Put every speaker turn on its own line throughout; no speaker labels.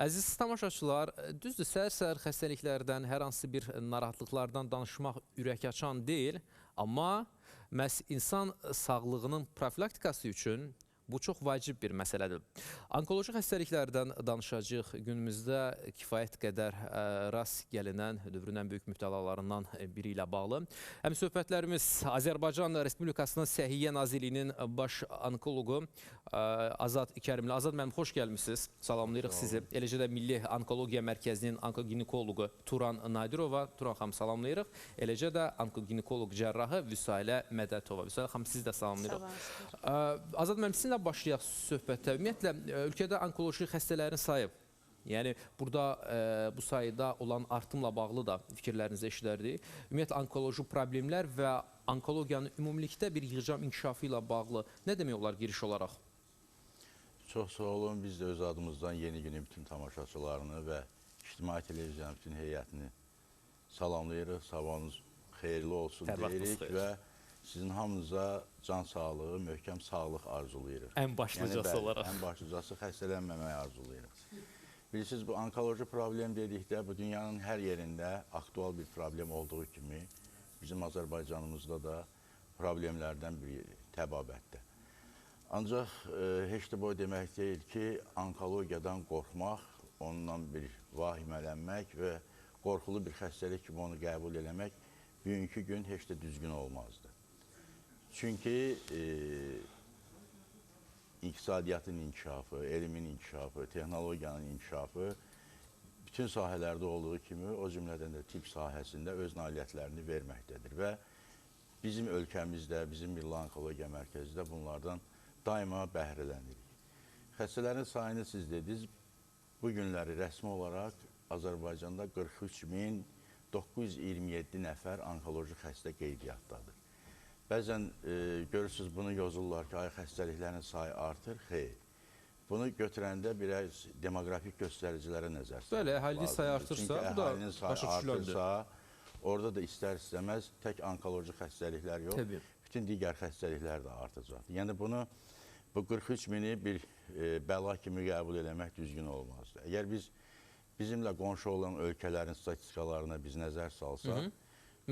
Əziz tamaşaçılar, düzdür, səhər-səhər xəstəliklərdən, hər hansı bir narahatlıqlardan danışmaq ürək açan deyil, amma məhz insan sağlığının profilaktikası üçün bu çox vacib bir məsələdir. Onkoloji xəstəliklərdən danışacağıq. Günümüzdə kifayət qədər ə, rast gəlinən dövrün ən böyük mübtəlalarından biri ilə bağlı. Həm söhbətlərimiz Azərbaycan Respublikasının Səhiyyə Nazirliyinin baş onkoloqu ə, Azad Kərimli. Azad müəllim, xoş gəlmisiniz. Salamlayırıq sizi. Eləcə də Milli Onkologiya Mərkəzinin onkoginekoloqu Turan Nadirova. Turan xanım salamlayırıq. Eləcə də onkoginekoloq cərrahı Vüsailə Mədətova. Vüsailə xanım sizi də salamlayırıq. Ə, Azad müəllim, sizinlə başlayaq söhbətə. Ümumiyyətlə, ə, ölkədə onkoloji xəstələrin sayı Yəni burada ə, bu sayda olan artımla bağlı da fikirlərinizi eşidərdik. Ümumiyyətlə onkoloji problemlər və onkologiyanın ümumilikdə bir yığcam inkişafı ilə bağlı nə demək olar giriş olaraq?
Çox sağ olun. Biz də öz adımızdan yeni günün bütün tamaşaçılarını və İctimai Televiziyanın bütün heyətini salamlayırıq. Sabahınız xeyirli olsun
vaxtınız
deyirik və sizin hamınıza can sağlığı, möhkəm sağlıq arzulayırıq.
Ən başlıcası
bəli,
olaraq.
Ən başlıcası xəstələnməməyi arzulayırıq. Bilirsiniz, bu onkoloji problem dedikdə bu dünyanın hər yerində aktual bir problem olduğu kimi bizim Azərbaycanımızda da problemlərdən biri təbabətdə. Ancaq e, heç də bu o demək deyil ki, onkologiyadan qorxmaq, ondan bir vahimələnmək və qorxulu bir xəstəlik kimi onu qəbul eləmək bugünkü gün heç də düzgün olmazdı. Çünki e, iqtisadiyyatın inkişafı, elmin inkişafı, texnologiyanın inkişafı bütün sahələrdə olduğu kimi o cümlədən də tibb sahəsində öz nailiyyətlərini verməkdədir və bizim ölkəmizdə, bizim Milli Onkologiya Mərkəzi də bunlardan daima bəhrələnirik. Xəstələrin sayını siz dediniz, bu günləri rəsmi olaraq Azərbaycanda 43927 nəfər onkoloji xəstə qeydiyyatdadır. Bəzən e, görürsünüz bunu yazırlar ki, ay xəstəliklərin sayı artır. Xeyr. Bunu götürəndə biraz demoqrafik göstəricilərə nəzər salmaq
Bəli, əhalinin sayı artırsa,
Çünki
bu da başa düşüləndir.
orada da istər-istəməz tək onkoloji xəstəliklər yox,
Təbii.
bütün digər xəstəliklər də artacaqdır. Yəni bunu bu 43 mini bir e, bəla kimi qəbul eləmək düzgün olmazdı. Əgər biz bizimlə qonşu olan ölkələrin statistikalarına biz nəzər salsaq,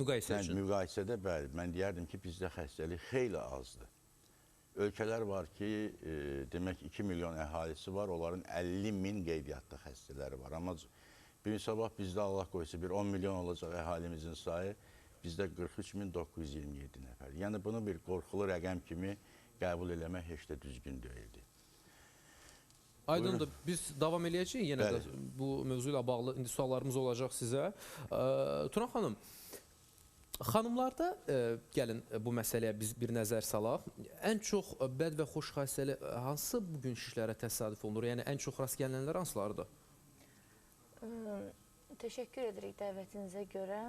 Müqayisə
Yəni
üçün.
müqayisədə bəli, mən deyərdim ki, bizdə xəstəlik xeyli azdır. Ölkələr var ki, e, demək 2 milyon əhalisi var, onların 50 min qeydiyyatda xəstələri var. Amma bir gün sabah bizdə Allah qoysa bir 10 milyon olacaq əhalimizin sayı, bizdə 43927 nəfər. Yəni bunu bir qorxulu rəqəm kimi qəbul eləmək heç də düzgün deyildi.
Aydındır. Biz davam eləyəcəyik yenə
Bəli.
də bu mövzu ilə bağlı indi suallarımız olacaq sizə. Ə, Turan xanım, xanımlarda ə, gəlin ə, bu məsələyə biz bir nəzər salaq. Ən çox ə, bəd və xoş xassəli ə, hansı bu gün kişilərə təsadüf olunur? Yəni ən çox rast gəlinənlər hansılardır?
Təşəkkür edirik dəvətinizə görə.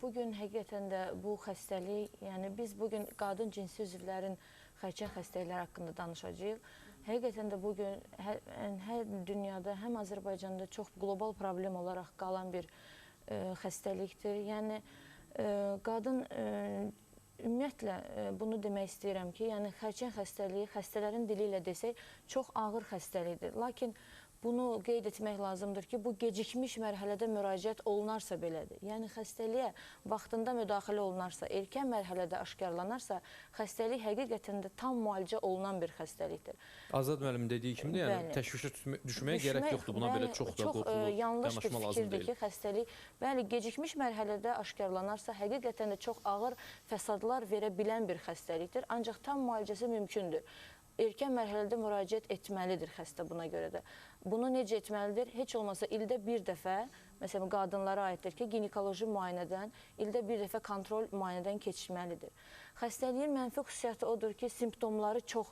Bu gün həqiqətən də bu xəstəlik, yəni biz bu gün qadın cinsi üzvlərin xərçəng xəstəlikləri haqqında danışacağıq. Həqiqətən də bu gün hər, dünyada, həm Azərbaycanda çox qlobal problem olaraq qalan bir xəstəlikdir. Yəni qadın Ümumiyyətlə bunu demək istəyirəm ki, yəni xərçəng xəstəliyi xəstələrin dili ilə desək çox ağır xəstəlikdir. Lakin bunu qeyd etmək lazımdır ki, bu gecikmiş mərhələdə müraciət olunarsa belədir. Yəni xəstəliyə vaxtında müdaxilə olunarsa, erkən mərhələdə aşkarlanarsa, xəstəlik həqiqətən də tam müalicə olunan bir xəstəlikdir.
Azad müəllim dediyi kimi yəni
Bəli.
təşvişə düşmə- düşməyə gərək yoxdur. Buna belə
bəli,
çox da qorxulu
ə, yanlış bir fikirdir ki, xəstəlik bəli gecikmiş mərhələdə aşkarlanarsa, həqiqətən də çox ağır fəsadlar verə bilən bir xəstəlikdir. Ancaq tam müalicəsi mümkündür. Erkən mərhələdə müraciət etməlidir xəstə buna görə də. Bunu necə etməlidir? Heç olmasa ildə bir dəfə, məsələn qadınlara aiddir ki, ginekoloji müayinədən ildə bir dəfə kontrol müayinədən keçirməlidir. Xəstəliyin mənfi xüsusiyyəti odur ki, simptomları çox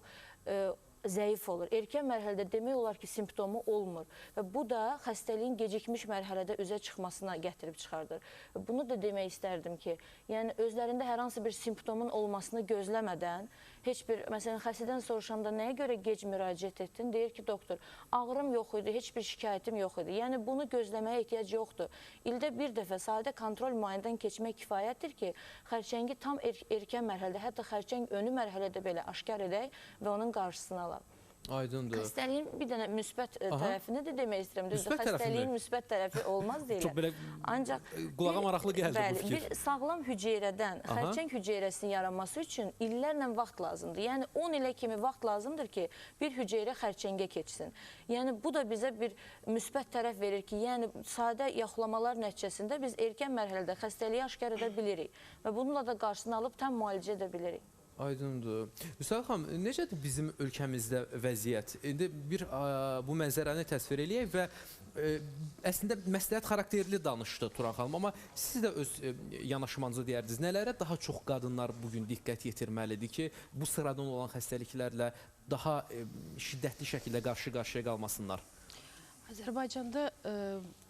e, zəif olur. Erkən mərhələdə demək olar ki, simptomu olmur və bu da xəstəliyin gecikmiş mərhələdə üzə çıxmasına gətirib çıxardır. Bunu da demək istərdim ki, yəni özlərində hər hansı bir simptomun olmasını gözləmədən heç bir məsələn xəstədən soruşanda nəyə görə gec müraciət etdin? Deyir ki, doktor, ağrım yox idi, heç bir şikayətim yox idi. Yəni bunu gözləməyə ehtiyac yoxdur. İldə bir dəfə sadə kontrol müayinədən keçmək kifayətdir ki, xərçəngi tam er erkən mərhələdə, hətta xərçəng önü mərhələdə belə aşkar edək və onun qarşısını alaq.
Aydındır.
Xəstəliyin bir dənə müsbət ə,
Aha.
tərəfini də demək istəyirəm. Düzdür, xəstəliyin müsbət tərəfi olmaz deyirlər.
Çox belə
Ancaq
qulağa
bir-
maraqlı gəldi bu
bəli,
fikir.
Bir sağlam hüceyrədən
Aha.
xərçəng hüceyrəsinin yaranması üçün illərlə vaxt lazımdır. Yəni 10 ilə kimi vaxt lazımdır ki, bir hüceyrə xərçəngə keçsin. Yəni bu da bizə bir müsbət tərəf verir ki, yəni sadə yoxlamalar nəticəsində biz erkən mərhələdə xəstəliyi aşkar edə bilirik və bununla da qarşısını alıb tam müalicə edə bilirik.
Aydındır. Müsaid xanım, necədir bizim ölkəmizdə vəziyyət? İndi bir ə, bu mənzərəni təsvir eləyək və ə, əslində məsləhət xarakterli danışdı Turan xanım, amma siz də öz ə, yanaşmanızı deyərdiniz. Nələrə daha çox qadınlar bu gün diqqət yetirməlidir ki, bu sıradan olan xəstəliklərlə daha ə, şiddətli şəkildə qarşı-qarşıya qalmasınlar?
Azərbaycanda e,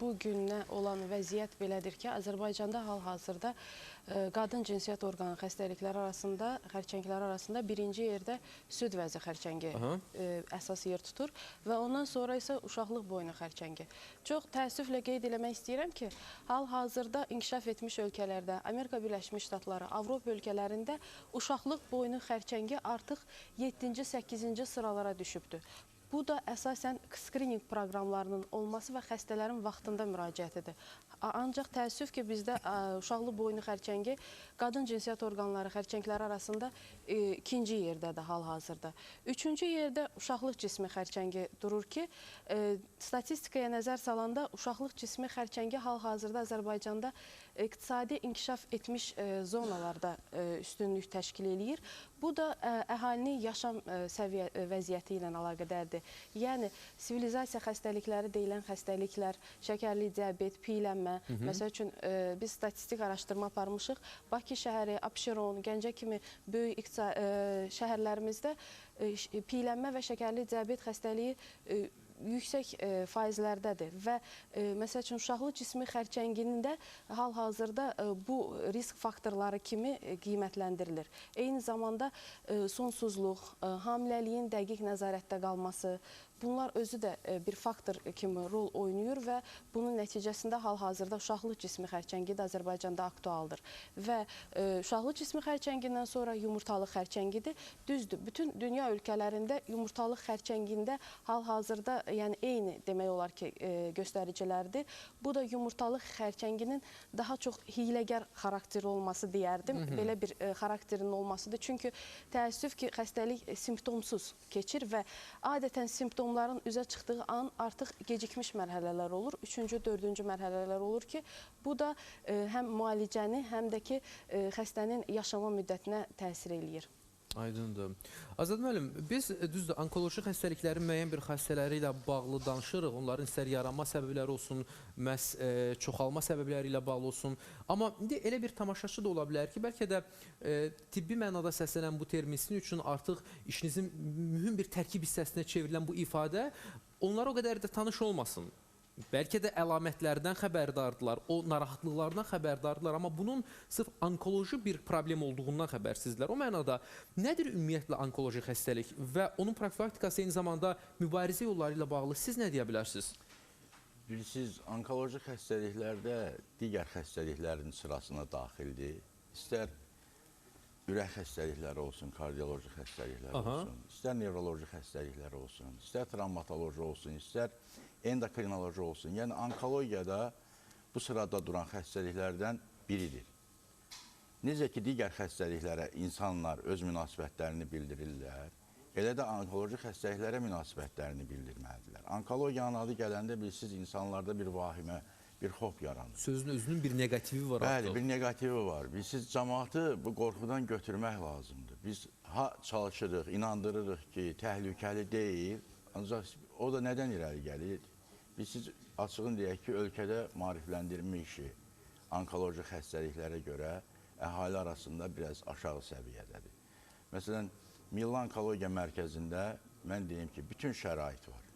bu günə olan vəziyyət belədir ki, Azərbaycanda hal-hazırda e, qadın cinsiyyət orqanı xəstəlikləri arasında, xərçənglər arasında birinci yerdə süd vəzi xərçəngi e, əsas yer tutur və ondan sonra isə uşaqlıq boynu xərçəngi. Çox təəssüflə qeyd eləmək istəyirəm ki, hal-hazırda inkişaf etmiş ölkələrdə, Amerika Birləşmiş Ştatları, Avropa ölkələrində uşaqlıq boynu xərçəngi artıq 7-ci, 8-ci sıralara düşübdür. Bu da əsasən skrininq proqramlarının olması və xəstələrin vaxtında müraciətidir. Ancaq təəssüf ki, bizdə uşaqlı boynu xərçəngi qadın cinsiyyət orqanları xərçəngləri arasında e, ikinci yerdədir hal-hazırda. Üçüncü yerdə uşaqlıq cismi xərçəngi durur ki, e, statistikaya nəzər salanda uşaqlıq cismi xərçəngi hal-hazırda Azərbaycanda iqtisadi inkişaf etmiş e, zonalarda üstünlük təşkil eləyir. Bu da əhalinin yaşam səviyyə vəziyyəti ilə əlaqədardır. Yəni sivilizasiya xəstəlikləri deyilən xəstəliklər, şəkərli diabet, piyələnmə, məsəl üçün ə, biz statistik araşdırma aparmışıq. Bakı şəhəri, Abşeron, Gəncə kimi böyük iqtisa- ə, şəhərlərimizdə ə, ş- piyələnmə və şəkərli diabet xəstəliyi ə, yüksək e, faizlərdədir və e, məsəl üçün uşaqlıq cismi xərçəngində hal-hazırda e, bu risk faktorları kimi e, qiymətləndirilir. Eyni zamanda e, sonsuzluq, e, hamiləliyin dəqiq nəzarətdə qalması, bunlar özü də e, bir faktor kimi rol oynayır və bunun nəticəsində hal-hazırda uşaqlıq cismi xərçəngi də Azərbaycanda aktualdır. Və e, uşaqlıq cismi xərçəngindən sonra yumurtalıq xərçəngidir. Düzdür, bütün dünya ölkələrində yumurtalıq xərçəngində hal-hazırda yəni eyni demək olar ki, e, göstəricilərdir. Bu da yumurtalıq xərçənginin daha çox hiyləgər xarakteri olması deyərdim. Belə bir xarakterinin olmasıdır. Çünki təəssüf ki, xəstəlik simptomsuz keçir və adətən simptomların üzə çıxdığı an artıq gecikmiş mərhələlər olur. Üçüncü, dördüncü mərhələlər olur ki, bu da e, həm müalicəni, həm də ki, e, xəstənin yaşama müddətinə təsir eləyir.
Aydındır. Azad müəllim, biz e, düzdür onkoloji xəstəliklərin müəyyən bir xəstələri ilə bağlı danışırıq. Onların istər yaranma səbəbləri olsun, məhz e, çoxalma səbəbləri ilə bağlı olsun. Amma indi elə bir tamaşaçı da ola bilər ki, bəlkə də e, tibbi mənada səslənən bu termin üçün artıq işinizin mühüm bir tərkib hissəsinə çevrilən bu ifadə onlara o qədər də tanış olmasın. Bəlkə də əlamətlərdən xəbərdardılar, o narahatlıqlardan xəbərdardılar, amma bunun sırf onkoloji bir problem olduğundan xəbərsizlər. O mənada nədir ümumiyyətlə onkoloji xəstəlik və onun profilaktikası eyni zamanda mübarizə yolları ilə bağlı siz nə deyə bilərsiniz?
Bilirsiniz, onkoloji xəstəliklərdə digər xəstəliklərin sırasına daxildir. İstər ürək xəstəlikləri olsun, kardioloji xəstəliklər
Aha.
olsun, istər nevroloji xəstəliklər olsun, istər travmatoloji olsun, istər endokrinoloji olsun. Yəni onkologiyada bu sırada duran xəstəliklərdən biridir. Necə ki, digər xəstəliklərə insanlar öz münasibətlərini bildirirlər, elə də onkoloji xəstəliklərə münasibətlərini bildirməlidirlər. Onkologiyanın adı gələndə bilirsiniz, insanlarda bir vahimə, bir xof yaranır.
Sözün özünün bir neqativi var
Bəli,
artıq.
bir neqativi var. Bilirsiniz, cəmaatı bu qorxudan götürmək lazımdır. Biz ha çalışırıq, inandırırıq ki, təhlükəli deyil, ancaq o da nədən irəli gəlir? Bilirsiniz, açığın deyək ki, ölkədə maarifləndirmə işi onkoloji xəstəliklərə görə əhali arasında biraz aşağı səviyyədədir. Məsələn, Milli Onkologiya Mərkəzində mən deyim ki, bütün şərait var.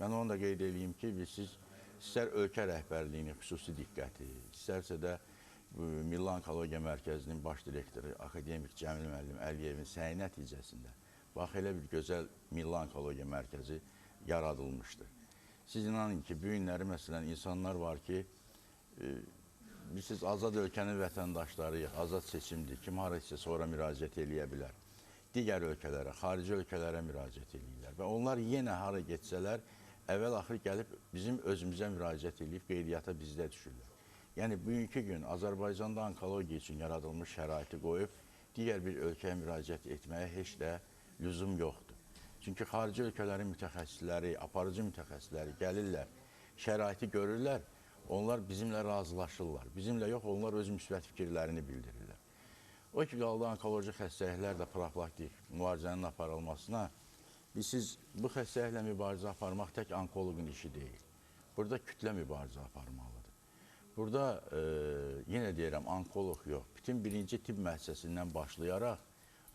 Mən onu da qeyd edeyim ki, bilirsiniz, istər ölkə rəhbərliyinin xüsusi diqqəti, istərsə də Milli Onkologiya Mərkəzinin baş direktoru akademik Cəmil müəllim Əliyevin səyi nəticəsində bax elə bir gözəl Milli Onkologiya Mərkəzi yaradılmışdır. Siz inanın ki, bu günləri məsələn insanlar var ki, e, bilirsiniz azad ölkənin vətəndaşlarıyıq, azad seçimdir. Kim hara ora müraciət eləyə bilər. digər ölkələrə, xarici ölkələrə müraciət edirlər və onlar yenə hara getsələr, əvvəl axır gəlib bizim özümüzə müraciət edib qeydiyyata bizdə düşürlər. Yəni bugünkü gün Azərbaycanda onkologiya üçün yaradılmış şəraiti qoyub digər bir ölkəyə müraciət etməyə heç də lüzum yoxdur. Çünki xarici ölkələrin mütəxəssisləri, aparıcı mütəxəssisləri gəlirlər, şəraiti görürlər, onlar bizimlə razılaşırlar. Bizimlə yox, onlar öz müsbət fikirlərini bildirirlər. O ki, qaldı onkoloji xəstəliklər də profilaktik müalicənin aparılmasına, biz siz bu xəstəliklə mübarizə aparmaq tək onkoloqun işi deyil. Burada kütlə mübarizə aparmalıdır. Burada e, yenə deyirəm, onkoloq yox, bütün birinci tibb müəssisəsindən başlayaraq,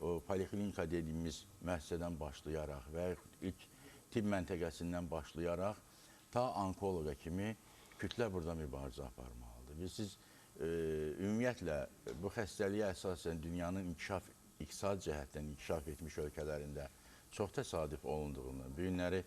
o poliklinika dediyimiz müəssisədən başlayaraq və ilk tibb məntəqəsindən başlayaraq ta onkoloqa kimi kütlə burada mübarizə aparmalıdır. Biz siz e, ümumiyyətlə bu xəstəliyə əsasən dünyanın inkişaf iqtisad cəhətdən inkişaf etmiş ölkələrində çox təsadüf olunduğunu, bu günləri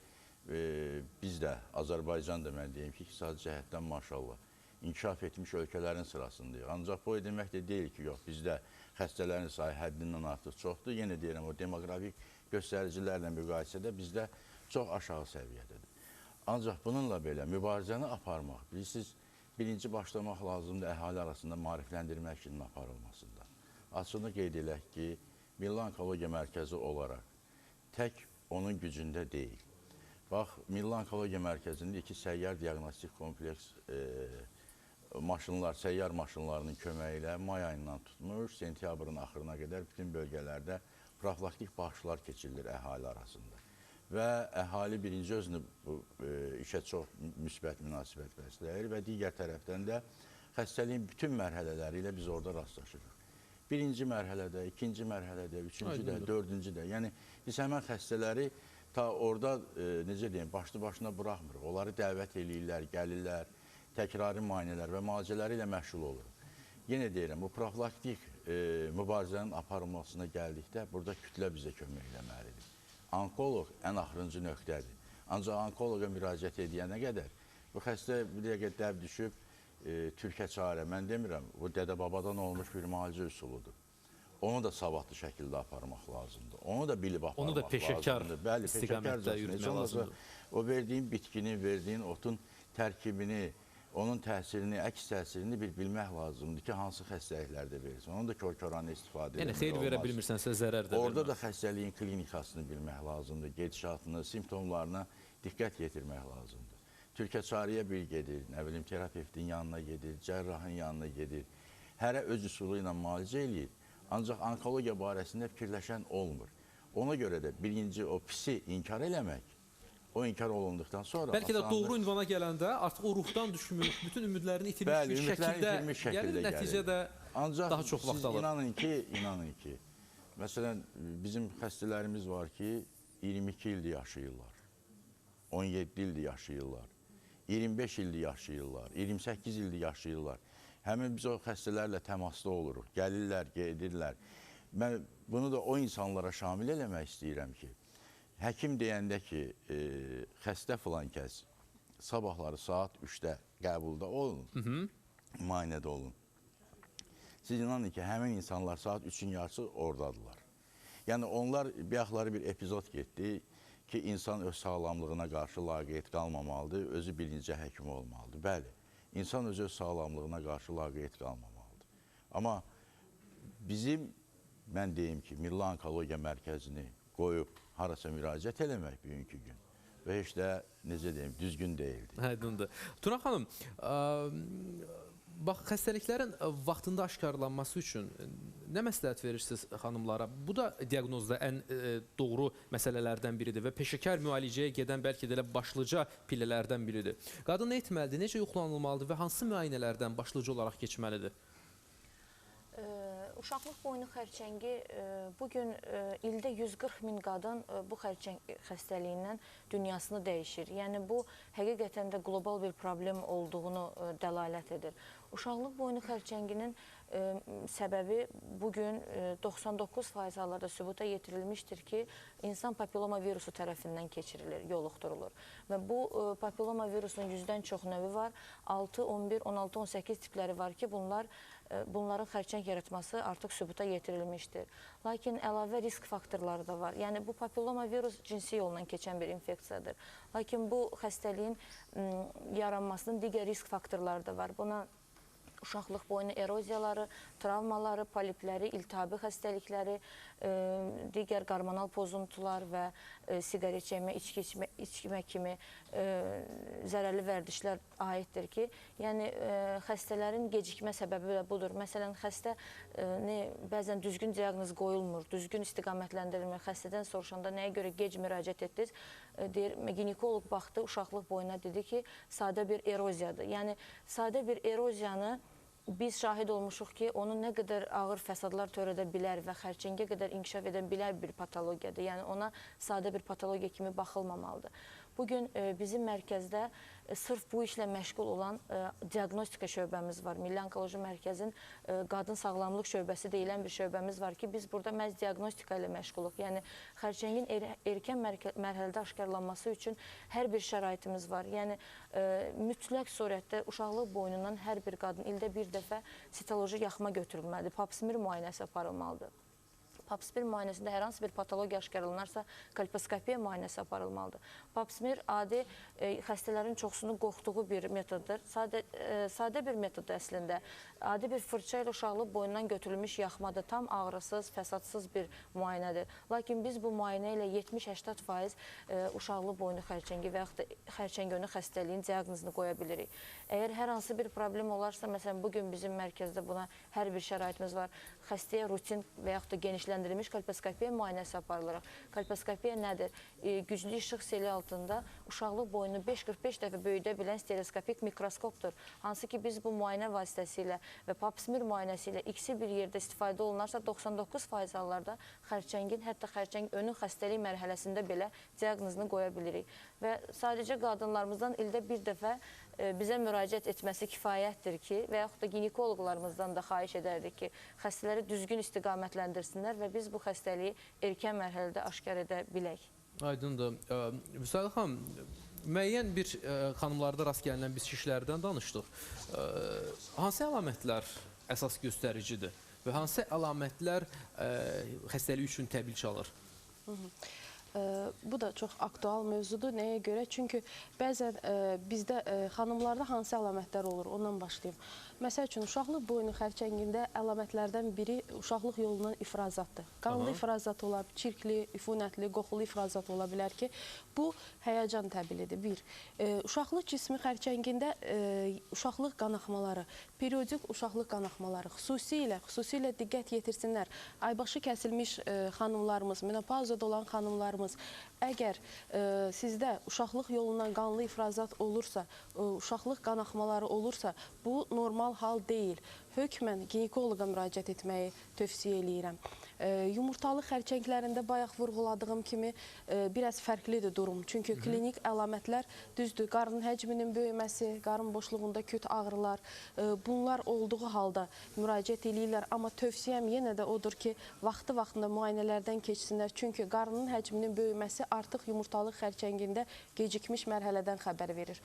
e, biz də Azərbaycan da mən deyim ki, iqtisad cəhətdən maşallah inkişaf etmiş ölkələrin sırasındayıq. Ancaq bu o demək də deyil ki, yox, bizdə xəstələrin sayı həddindən artıq çoxdur. Yenə deyirəm, o demoqrafik göstəricilərlə müqayisədə bizdə çox aşağı səviyyədədir. Ancaq bununla belə mübarizəni aparmaq, bilirsiniz, birinci başlamaq lazımdır əhali arasında maarifləndirmə işinin aparılmasında. Açığını qeyd edək ki, Milli Onkologiya Mərkəzi olaraq tək onun gücündə deyil. Bax, Milli Onkologiya Mərkəzində iki səyyar diaqnostik kompleks e, maşınlar, səyyar maşınlarının köməyi ilə may ayından tutmuş, sentyabrın axırına qədər bütün bölgələrdə profilaktik baxışlar keçirilir əhali arasında. Və əhali birinci özünü bu e, işə çox müsbət münasibət bəsləyir və digər tərəfdən də xəstəliyin bütün mərhələləri ilə biz orada rastlaşırıq. Birinci mərhələdə, ikinci mərhələdə, üçüncü də, dördüncü də. Yəni biz həmən xəstələri ta orada e, necə deyim, başlı başına buraxmırıq. Onları dəvət eləyirlər, gəlirlər, təkrari müayinələr və müalicələri ilə məşğul oluruq. Yenə deyirəm, bu profilaktik e, mübarizənin aparılmasına gəldikdə burada kütlə bizə kömək eləməlidir. Onkoloq ən axırıncı nöqtədir. Ancaq onkoloqa müraciət edənə qədər bu xəstə bir dəqiqə dəb düşüb e, türkə çarə, mən demirəm, bu dədə-babadan olmuş bir müalicə üsuludur. Onu da savadlı şəkildə aparmaq lazımdır. Onu da bilib aparmaq
Onu da peşəkar
lazımdır. Bəli,
istiqamətdə
olmasa
lazımdır.
O verdiyin bitkini, verdiyin otun tərkibini, onun təsirini, əks təsirini bir bilmək lazımdır ki, hansı xəstəliklərdə verirsən. Onun da kör-köranə istifadə
Yəni
etmək
xeyir verə bilmirsənsə zərər də
Orada
vermə.
da xəstəliyin klinikasını bilmək lazımdır, gedişatını, simptomlarına diqqət yetirmək lazımdır. Türkəçarıya bir gedir, nə bilim terapevtin yanına gedir, cərrahın yanına gedir. Hərə öz üsulu ilə müalicə eləyir. Ancaq onkologiya barəsində fikirləşən olmur. Ona görə də birinci o pisi inkar eləmək, o inkar olunduqdan sonra
Bəlkə də doğru ünvana gələndə artıq o ruhdan düşmüş, bütün ümidlərini itirmiş
Bəli,
bir şəkildə,
itirmiş şəkildə
yəni
gəlir.
nəticədə
Ancaq
daha çox vaxt alır.
inanın ki, inanın ki, məsələn bizim xəstələrimiz var ki, 22 ildir yaşayırlar. 17 ildir yaşayırlar. 25 ildir yaşayırlar. 28 ildir yaşayırlar. Həmin biz o xəstələrlə təmasda oluruq. Gəlirlər, gedirlər. Mən bunu da o insanlara şamil eləmək istəyirəm ki, həkim deyəndə ki, e, xəstə filan kəs sabahları saat 3-də qəbulda olun, müayinədə olun. Siz inanın ki, həmin insanlar saat 3-ün yarısı oradadılar. Yəni onlar bayaqları bir epizod getdi ki, insan öz sağlamlığına qarşı laqeyd qalmamalıdır, özü birinci həkim olmalıdır. Bəli, insan öz öz sağlamlığına qarşı laqeyd qalmamalıdır. Amma bizim mən deyim ki, Milli Onkologiya Mərkəzini qoyub harasa müraciət eləmək bugünkü gün heç də necə deyim, düzgün deyildi.
Aydındır. Tuna xanım, bax xəstəliklərin vaxtında aşkarlanması üçün nə məsləhət verirsiniz xanımlara? Bu da diaqnozda ən doğru məsələlərdən biridir və peşəkar müalicəyə gedən bəlkə də elə başlıca pillələrdən biridir. Qadın nə etməlidir? Necə yoxlanılmalıdır və hansı müayinələrdən başlıca olaraq keçməlidir?
Uşaqlıq boynu xərçəngi ə, bu gün ə, ildə 140 min qadın ə, bu xərçəng xəstəliyindən dünyasını dəyişir. Yəni bu həqiqətən də qlobal bir problem olduğunu dəlalət edir. Uşaqlıq boynu xərçənginin e, səbəbi bu gün e, 99% hallarda sübuta yetirilmişdir ki, insan papilloma virusu tərəfindən keçirilir, yoluxdurulur. Və bu e, papilloma virusunun 100-dən çox növü var. 6, 11, 16, 18 tipləri var ki, bunlar e, bunların xərçəng yaratması artıq sübuta yetirilmişdir. Lakin əlavə risk faktorları da var. Yəni bu papilloma virus cinsi yolla keçən bir infeksiyadır. Lakin bu xəstəliyin yaranmasının digər risk faktorları da var. Buna uşaqlıq boynu eroziyaları, travmaları, polipləri, iltihabi xəstəlikləri, e, digər hormonal pozuntular və e, siqaret çəkmə, içki içmə, içmə kimi e, zərərli vərdişlər aiddir ki, yəni xəstələrin gecikmə səbəbi də budur. Məsələn, xəstə nə, bəzən düzgün diaqnoz qoyulmur, düzgün istiqamətləndirilmir. Xəstədən soruşanda nəyə görə gec müraciət etdiniz? Deyir, ginekoloq baxdı, uşaqlıq boyuna dedi ki, sadə bir eroziyadır. Yəni sadə bir eroziyanı biz şahid olmuşuq ki, onun nə qədər ağır fəsadlar törədə bilər və xərçəngə qədər inkişaf edə bilər bir patologiyadır. Yəni ona sadə bir patologiya kimi baxılmamalıdır. Bu gün e, bizim mərkəzdə e, sırf bu işlə məşğul olan e, diaqnostika şöbəmiz var. Milli Onkoloji Mərkəzin qadın sağlamlıq şöbəsi deyilən bir şöbəmiz var ki, biz burada məhz diaqnostika ilə məşğuluq. Yəni xərçəngin er erkən mərhələdə aşkarlanması üçün hər bir şəraitimiz var. Yəni mütləq surətdə uşaqlıq boynundan hər bir qadın ildə bir dəfə sitoloji yaxma götürülməlidir. Papsmir müayinəsi aparılmalıdır. Papsmir müayinəsində hər hansı bir patologiya aşkarlanarsa, kolposkopiya müayinəsi aparılmalıdır. Papsmir adi e, xəstələrin çoxsunun qorxduğu bir metoddur. Sadə, e, sadə bir metoddur əslində. Adi bir fırça ilə uşaqlıq boyundan götürülmüş yaxmadır. Tam ağrısız, fəsadsız bir müayinədir. Lakin biz bu müayinə ilə 70-80% e, uşaqlıq boynu xərçəngi və yaxud da xərçəngönü xəstəliyin diaqnozunu qoya bilirik. Əgər hər hansı bir problem olarsa, məsələn, bugün bizim mərkəzdə buna hər bir şəraitimiz var. Xəstəyə rutin və yaxud da genişləndirilmiş kolposkopiya müayinəsi aparılıraq. Kolposkopiya nədir? E, güclü işıq seli altında uşaqlıq boyunu 5-45 dəfə böyüdə bilən stereoskopik mikroskopdur. Hansı ki biz bu müayinə vasitəsilə və papsmir müayinəsi ilə ikisi bir yerdə istifadə olunarsa 99% hallarda xərçəngin, hətta xərçəng önü xəstəlik mərhələsində belə diaqnozunu qoya bilirik. Və sadəcə qadınlarımızdan ildə bir dəfə bizə müraciət etməsi kifayətdir ki, və yaxud da ginekoloqlarımızdan da xahiş edərdik ki, xəstələri düzgün istiqamətləndirsinlər və biz bu xəstəliyi erkən mərhələdə aşkar edə bilək.
Aydındır. Ə, Vüsal xanım, müəyyən bir ə, xanımlarda rast gəlinən biz kişilərdən danışdıq. Hansı əlamətlər əsas göstəricidir və hansı əlamətlər xəstəlik üçün təbil çalır?
Ə, Bu da çox aktual mövzudur. Nəyə görə? Çünki bəzən ə, bizdə xanımlarda hansı əlamətlər olur? Ondan başlayım. Məsəl üçün, uşaqlıq boynu xərçəngində əlamətlərdən biri uşaqlıq yolundan ifrazatdır. Qanlı
Aha.
ifrazat ola, çirkli, üfunətli, qoxulu ifrazat ola bilər ki, bu həyəcan təbilidir. Bir, e, uşaqlıq cismi xərçəngində e, uşaqlıq qanaxmaları, periodik uşaqlıq qanaxmaları, xüsusilə, xüsusilə diqqət yetirsinlər. Aybaşı kəsilmiş e, xanımlarımız, menopauzada olan xanımlarımız, əgər e, sizdə uşaqlıq yolundan qanlı ifrazat olursa, e, uşaqlıq qanaxmaları olursa, bu normal hal deyil. Hökmən ginekoloqa müraciət etməyi tövsiyə eləyirəm. E, yumurtalıq xərçənglərində bayaq vurğuladığım kimi e, biraz fərqlidir durum. Çünki klinik əlamətlər düzdür, qarın həcminin böyüməsi, qarın boşluğunda küt ağrılar, e, bunlar olduğu halda müraciət eləyirlər. Amma tövsiyəm yenə də odur ki, vaxtı-vaxtında müayinələrdən keçsinlər. Çünki qarının həcminin böyüməsi artıq yumurtalıq xərçəngində gecikmiş mərhələdən xəbər verir.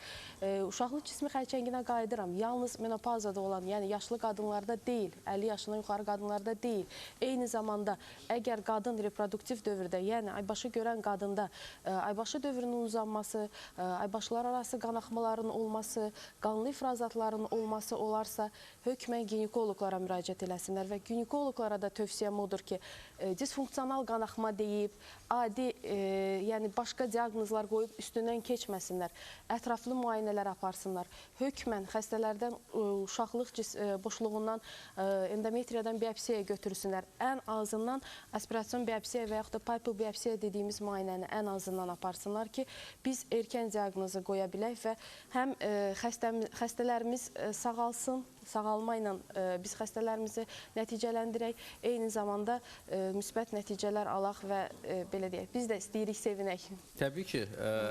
Uşaqlıq cismi xərçənginə qayıdıram. Yalnız menopauzada olan, yəni yaşlı qadınlarda deyil, 50 yaşından yuxarı qadınlarda deyil. Eyni zamanda əgər qadın reproduktiv dövrdə, yəni aybaşı görən qadında ə, aybaşı dövrünün uzanması, ə, aybaşılar arası qanaxmaların olması, qanlı ifrazatların olması olarsa, hökmən ginekoloqlara müraciət eləsinlər və ginekoloqlara da tövsiyəm odur ki, ə, disfunksional qanaxma deyib, adi, e, yəni başqa diaqnozlar qoyub üstündən keçməsinlər. Ətraflı müayinələr aparsınlar. Hökmən xəstələrdən uşaqlıq cis, ə, endometriyadan biopsiya götürsünlər. Ən azından aspirasiyon biopsiya və yaxud da papil biopsiya dediyimiz müayinəni ən azından aparsınlar ki, biz erkən diaqnozu qoya bilək və həm ə, xəstəmi, xəstələrimiz ə, sağalsın, sağalma ə, biz xəstələrimizi nəticələndirək, eyni zamanda müsbət nəticələr alaq və belə deyək, biz də istəyirik sevinək.
Təbii ki,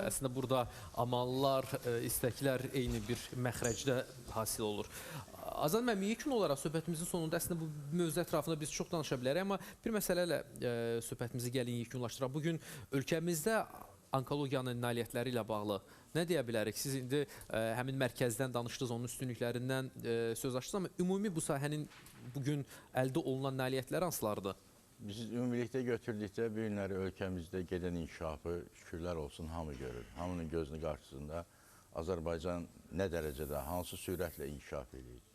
əslində burada amallar, istəklər eyni bir məxrəcdə hasil olur. Azad müəllim, yekun olaraq söhbətimizin sonunda əslində bu mövzu ətrafında biz çox danışa bilərik, amma bir məsələ ilə e, söhbətimizi gəlin yekunlaşdıraq. Bu gün ölkəmizdə onkologiyanın nailiyyətləri ilə bağlı nə deyə bilərik? Siz indi e, həmin mərkəzdən danışdınız, onun üstünlüklərindən e, söz açdınız, amma ümumi bu sahənin bu gün əldə olunan nailiyyətlər hansılardır?
Biz ümumilikdə götürdükdə bu günləri ölkəmizdə gedən inkişafı şükürlər olsun hamı görür. Hamının gözünün qarşısında Azərbaycan nə dərəcədə, hansı sürətlə inkişaf edir.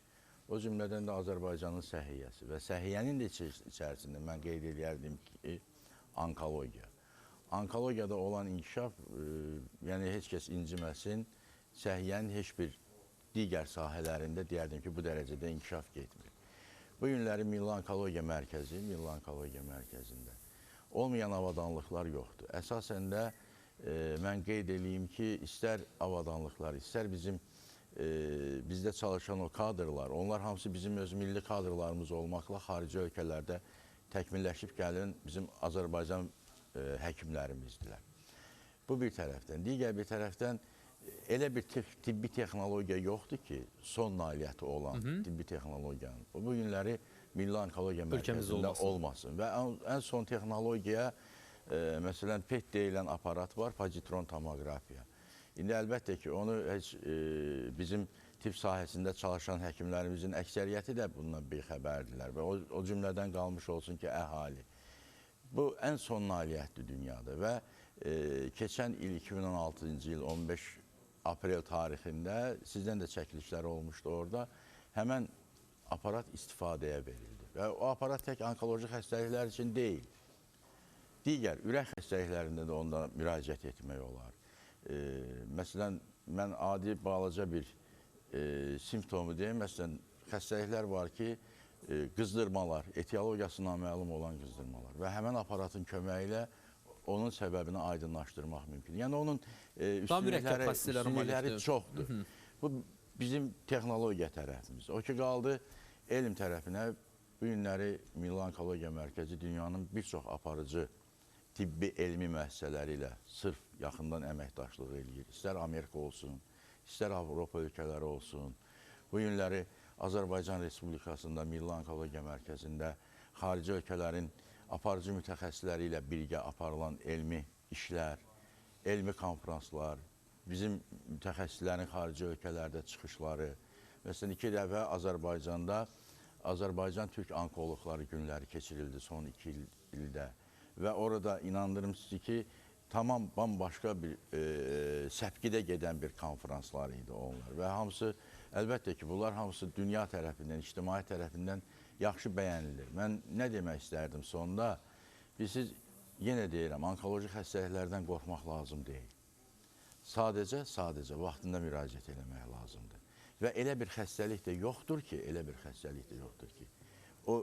O cümlədən də Azərbaycanın səhiyyəsi və səhiyyənin də içərisində mən qeyd edərdim ki, onkologiya. Onkologiyada olan inkişaf, e, yəni heç kəs inciməsin, səhiyyənin heç bir digər sahələrində deyərdim ki, bu dərəcədə inkişaf getmir. Bu günləri Milli Onkologiya Mərkəzi, Milli Onkologiya Mərkəzində olmayan avadanlıqlar yoxdur. Əsasən də e, mən qeyd eləyim ki, istər avadanlıqlar, istər bizim e, bizdə çalışan o kadrlar, onlar hamısı bizim öz milli kadrlarımız olmaqla xarici ölkələrdə təkmilləşib gələn bizim Azərbaycan e, həkimlərimizdilər. Bu bir tərəfdən. Digər bir tərəfdən e, elə bir tib- tibbi texnologiya yoxdur ki, son nailiyyəti olan tibbi texnologiyanın. Bu günləri Milli Onkologiya Mərkəzində
olmasın.
olmasın. Və ən, ən son texnologiya, e, məsələn, PET deyilən aparat var, pozitron tomoqrafiya. İndi əlbəttə ki, onu heç e, bizim tibb sahəsində çalışan həkimlərimizin əksəriyyəti də bundan bexəbərdirlər və o, o cümlədən qalmış olsun ki, əhali. Bu ən son nailiyyətdir dünyada və e, keçən il 2016-cı il 15 aprel tarixində sizdən də çəkilişlər olmuşdu orada. Həmən aparat istifadəyə verildi və o aparat tək onkoloji xəstəliklər üçün deyil. Digər ürək xəstəliklərində də onda müraciət etmək olar. E, məsələn, mən adi balaca bir e, simptomu deyim. Məsələn, xəstəliklər var ki, e, qızdırmalar, etiologiyası naməlum olan qızdırmalar və həmən aparatın köməyi ilə onun səbəbini aydınlaşdırmaq mümkün. Yəni onun e, üstünlükləri, üstünlükləri çoxdur. Bu bizim texnologiya tərəfimiz. O ki qaldı elm tərəfinə bu günləri Milli Onkologiya Mərkəzi dünyanın bir çox aparıcı tibbi elmi müəssisələri ilə sırf yaxından əməkdaşlıq eləyir. İstər Amerika olsun, istər Avropa ölkələri olsun. Bu günləri Azərbaycan Respublikasında Milli Onkologiya Mərkəzində xarici ölkələrin aparıcı mütəxəssisləri ilə birgə aparılan elmi işlər, elmi konfranslar, bizim mütəxəssislərin xarici ölkələrdə çıxışları. Məsələn, iki dəfə Azərbaycanda Azərbaycan Türk Onkoloqları günləri keçirildi son iki il, ildə və orada inandırım sizi ki, tamam bambaşqa bir e, səpkidə gedən bir konfranslar idi onlar və hamısı əlbəttə ki, bunlar hamısı dünya tərəfindən, ictimai tərəfindən yaxşı bəyənilir. Mən nə demək istərdim sonda? Biz siz yenə deyirəm, onkoloji xəstəliklərdən qorxmaq lazım deyil. Sadəcə, sadəcə vaxtında müraciət eləmək lazımdır. Və elə bir xəstəlik də yoxdur ki, elə bir xəstəlik də yoxdur ki, o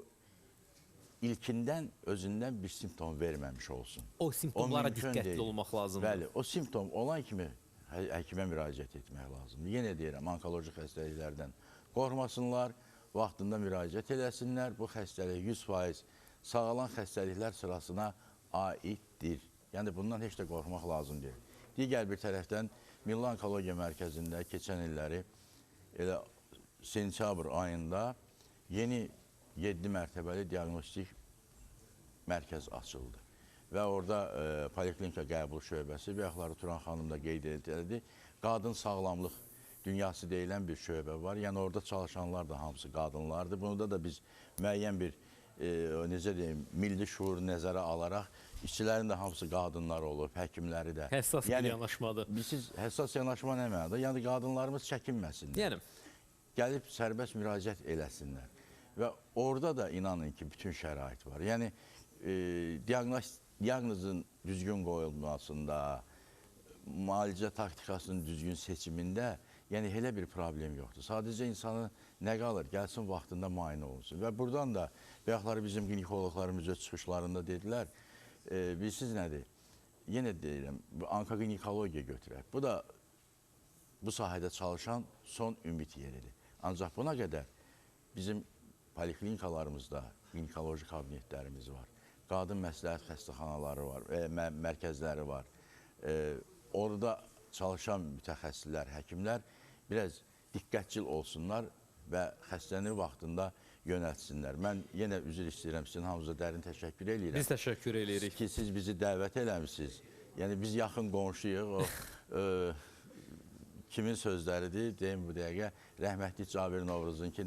ilkindən özündən bir simptom verməmiş olsun.
O simptomlara diqqətli
deyil.
olmaq lazımdır.
Bəli, o simptom olan kimi hə- həkimə müraciət etmək lazımdır. Yenə deyirəm, onkoloji xəstəliklərdən qorxmasınlar, vaxtında müraciət eləsinlər. Bu xəstəlik 100% sağalan xəstəliklər sırasına aiddir. Yəni bundan heç də qorxmaq lazım deyil. Digər bir tərəfdən Milli Onkologiya Mərkəzində keçən illəri elə sentyabr ayında yeni 7 mərtəbəli diaqnostik mərkəz açıldı. Və orada e, poliklinika qəbul şöbəsi və yaxları Turan xanım da qeyd edildi. Qadın sağlamlıq dünyası deyilən bir şöbə var. Yəni orada çalışanlar da hamısı qadınlardır. Bunda da biz müəyyən bir e, necə deyim, milli şuur nəzərə alaraq işçilərin də hamısı qadınlar olub, həkimləri də.
Həssas bir yanaşmadır.
Siz həssas yanaşma nə mənada? Yəni qadınlarımız çəkinməsinlər
Yəni
gəlib sərbəst müraciət eləsinlər. Və orada da inanın ki, bütün şərait var. Yəni e, diaqnoz, diaqnozun düzgün qoyulmasında, müalicə taktikasının düzgün seçimində yəni elə bir problem yoxdur. Sadəcə insanı nə qalır? Gəlsin vaxtında müayinə olunsun. Və buradan da bayaqları bizim ginekoloqlarımız öz çıxışlarında dedilər, e, bilsiz nədir? Yenə deyirəm, bu onkoginekologiyaya götürək. Bu da bu sahədə çalışan son ümid yeridir. Ancaq buna qədər bizim poliklinikalarımızda ginekoloji kabinetlərimiz var. Qadın məsləhət xəstəxanaları var, e, mə mərkəzləri var. E, orada çalışan mütəxəssislər, həkimlər biraz diqqətcil olsunlar və xəstələnir vaxtında yönəltsinlər. Mən yenə üzr istəyirəm, sizin hamınıza dərin təşəkkür edirəm.
Biz təşəkkür edirik.
ki, siz bizi dəvət eləmisiniz. Yəni biz yaxın qonşuyuq. O e, kimin sözləridir? Deyim bu dəqiqə rəhmətli Cabir Novruzun ki,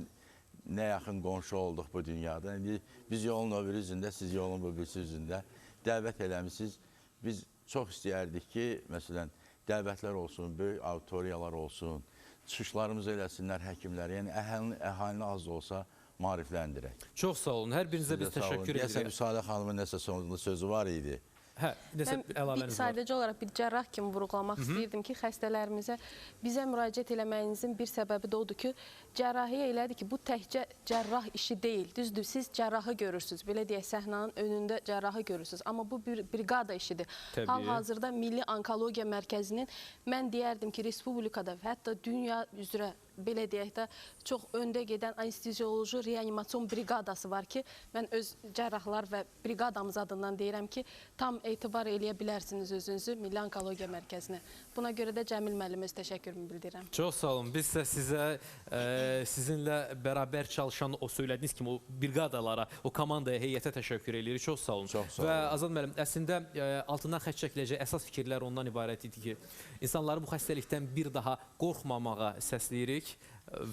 nə yaxın qonşu olduq bu dünyada. İndi biz yolun biri üzündə, siz yolun bu birisi üzündə dəvət eləmisiniz. Biz çox istəyərdik ki, məsələn, dəvətlər olsun, böyük auditoriyalar olsun, çıxışlarımız eləsinlər həkimlər. Yəni əhalini, əhalini az da olsa maarifləndirək.
Çox sağ olun. Hər birinizə biz təşəkkür
Deyəsən
edirik.
Müsadə xanımın nəsə sonunda sözü var idi.
Hə, nəsə əlavəniz var?
sadəcə olaraq bir cərrah kimi vurğulamaq istəyirdim ki, xəstələrimizə bizə müraciət eləməyinizin bir səbəbi də odur ki, cərrahiyyə elədir ki, bu təkcə cərrah işi deyil. Düzdür, siz cərrahı görürsüz. Belə deyək, səhnənin önündə cərrahı görürsüz, amma bu bir briqada işidir. Hal-hazırda Milli Onkologiya Mərkəzinin mən deyərdim ki, respublikada və hətta dünya üzrə belə deyək də çox öndə gedən anestezioloji reanimasyon briqadası var ki, mən öz cərrahlar və briqadamız adından deyirəm ki, tam etibar eləyə bilərsiniz özünüzü Milli Onkologiya Mərkəzinə. Buna görə də Cəmil müəllimə təşəkkürümü bildirirəm.
Çox sağ olun. Biz də sizə e, sizinlə bərabər çalışan o söylədiyiniz kimi o briqadalara, o komandaya, heyətə təşəkkür edirik. Çox sağ olun.
Çox sağ
Və
olun.
Azad müəllim, əslində e, altından xətt çəkiləcək əsas fikirlər ondan ibarət idi ki, insanları bu xəstəlikdən bir daha qorxmamağa səsləyirik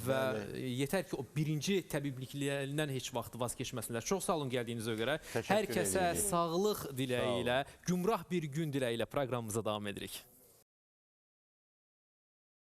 və yetər ki o birinci təbibliklərindən heç vaxt vaz keçməsinlər. Çox sağ olun gəldiyinizə görə.
Təşəkkür
Hər kəsə
edirik.
sağlıq diləyi ilə, gümrah bir gün diləyi ilə proqramımıza davam edirik.